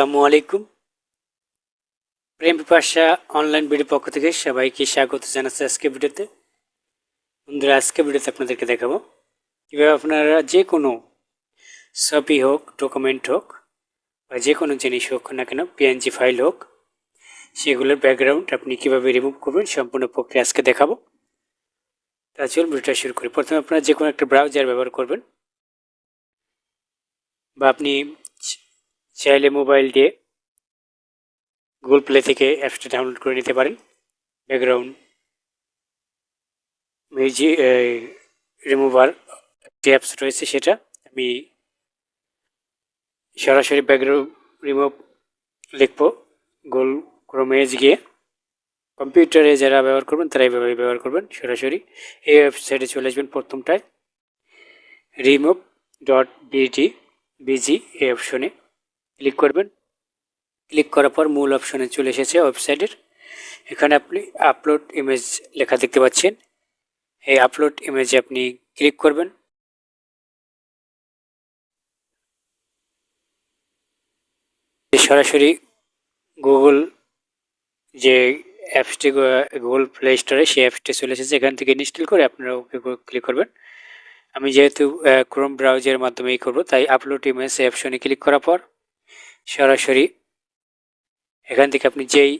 আসসালামু আলাইকুম। প্রেম পিপাসা অনলাইন ভিডিও পক্ষ থেকে সবাইকে স্বাগত জানাচ্ছি আজকে ভিডিওতে। বন্ধুরা আজকে ভিডিওতে আপনাদেরকে দেখাবো কীভাবে আপনারা যে কোনো ছবি হোক ডকুমেন্ট হোক বা যে কোনো জিনিস হোক না কেন পিএনজি ফাইল হোক, সেগুলোর ব্যাকগ্রাউন্ড আপনি কীভাবে রিমুভ করবেন সম্পূর্ণ প্রক্রিয়া আজকে দেখাবো। তা চল ভিডিওটা শুরু করি। প্রথমে আপনারা যে কোনো একটা ব্রাউজার ব্যবহার করবেন বা আপনি চাইলে মোবাইল দিয়ে গুগল প্লে থেকে অ্যাপসটা ডাউনলোড করে নিতে পারেন। ব্যাকগ্রাউন্ড মিউজিক রিমুভার একটি অ্যাপস রয়েছে সেটা আমি সরাসরি ব্যাকগ্রাউন্ড রিমুভ লিখব। গোল ক্রোমেজ গিয়ে কম্পিউটারে যারা ব্যবহার করবেন, তারা এইভাবে ব্যবহার করবেন। সরাসরি এই ওয়েবসাইটে চলে আসবেন প্রথমটায়। রিমুভ ডট বিডি বিজি এই অপশনে ক্লিক করবেন। ক্লিক করার পর মূল অপশনে চলে এসেছে ওয়েবসাইটের এখানে আপনি আপলোড ইমেজ লেখা দেখতে পাচ্ছেন। এই আপলোড ইমেজে আপনি ক্লিক করবেন। সরাসরি গুগল যে অ্যাপসটি গুগল প্লে স্টোরে সেই অ্যাপসটি চলে এসেছে। এখান থেকে ইনস্টল করে আপনারা ওকে ক্লিক করবেন। আমি যেহেতু ক্রোম ব্রাউজারের মাধ্যমেই করব, তাই আপলোড ইমেজ অপশনে ক্লিক করার পর সরাসরি এখান থেকে আপনি যেই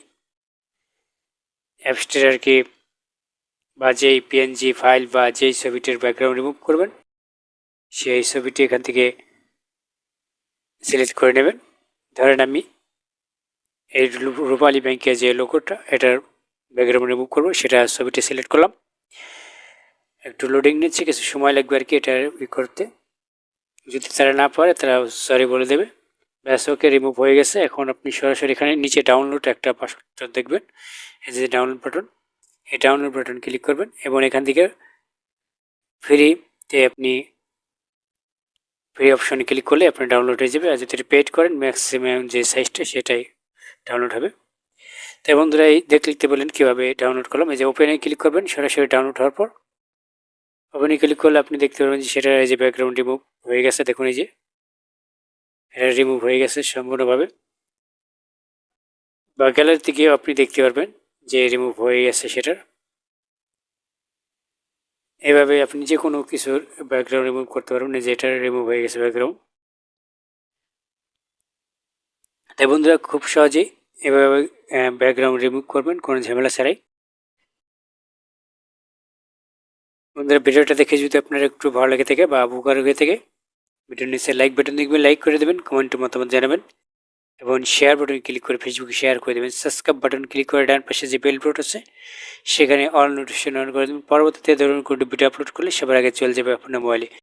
অ্যাপসটির আর কি বা যেই পিএনজি ফাইল বা যেই ছবিটির ব্যাকগ্রাউন্ড রিমুভ করবেন, সেই ছবিটি এখান থেকে সিলেক্ট করে নেবেন। ধরেন আমি এই রূপালী ব্যাংকের যে লোগোটা এটার ব্যাকগ্রাউন্ড রিমুভ করব, সেটা ছবিটি সিলেক্ট করলাম। একটু লোডিং নিচ্ছে, কিছু সময় লাগবে আর কি এটা করতে। যদি তারা না পারে, তারা সরি বলে দেবে। ব্যাস ওকে রিমুভ হয়ে গেছে। এখন আপনি সরাসরি এখানে নিচে ডাউনলোড একটা পাসওয়ার্ড দেখবেন। এই যে ডাউনলোড বাটন এই ডাউনলোড বাটন ক্লিক করবেন এবং এখান থেকে ফ্রিতে আপনি ফ্রি অপশনে ক্লিক করলে আপনি ডাউনলোড হয়ে যাবে। আর যদি পেড করেন ম্যাক্সিমাম যে সাইজটা সেটাই ডাউনলোড হবে। তাই বন্ধুরা, এই দেখ লিখতে বলেন কীভাবে ডাউনলোড করলাম। এই যে ওপেনে ক্লিক করবেন, সরাসরি ডাউনলোড হওয়ার পর ওপেনে ক্লিক করলে আপনি দেখতে পারবেন যে সেটা এই যে ব্যাকগ্রাউন্ড রিমুভ হয়ে গেছে। দেখুন এই যে এটা রিমুভ হয়ে গেছে সম্পূর্ণভাবে। বা গ্যালারি থেকে আপনি দেখতে পারবেন যে রিমুভ হয়ে গেছে সেটার এভাবে আপনি যে কোনো কিছুর ব্যাকগ্রাউন্ড রিমুভ করতে পারবেন যে এটা রিমুভ হয়ে গেছে ব্যাকগ্রাউন্ড তাই বন্ধুরা, খুব সহজেই এভাবে ব্যাকগ্রাউন্ড রিমুভ করবেন, কোনো ঝামেলা ছাড়াই। বন্ধুরা, ভিডিওটা দেখে যদি আপনার একটু ভালো লেগে থাকে বা উপকার হয়ে থাকে ভিডিওর নিচে লাইক বাটন দেখবেন লাইক করে দেবেন কমেন্টে মতামত জানাবেন এবং শেয়ার বাটন ক্লিক করে ফেসবুকে শেয়ার করে দেবেন। সাবস্ক্রাইব বাটন ক্লিক করে ডান পাশে যে বেল বাটন আছে, সেখানে অল নোটিফিকেশন অন করে দেবেন। পরবর্তীতে ধরুন কোনো ভিডিও আপলোড করলে সবার আগে চলে যাবে আপনার মোবাইলে